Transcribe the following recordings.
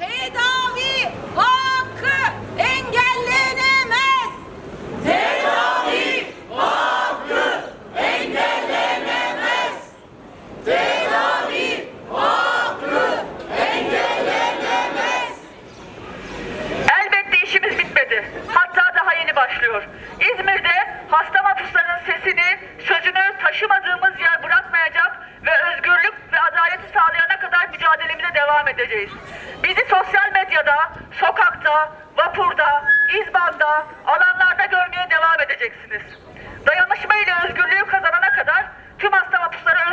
Tedavi hakkı engellenemez. Tedavi hakkı engellenemez. Tedavi hakkı engellenemez. Elbette işimiz bitmedi. Hatta daha yeni başlıyor. İzmir'de hasta mahpusların sesini, sözünü taşımadığımız yer bırakmayacak ve özgürlük ve adaleti sağlayana kadar mücadelemize devam edeceğiz. Bizi sosyal medyada, sokakta, vapurda, izbanda, alanlarda görmeye devam edeceksiniz. Dayanışma ile özgürlüğü kazanana kadar tüm hasta mapusları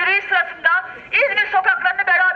yürüyüş sırasında İzmir sokaklarını beraber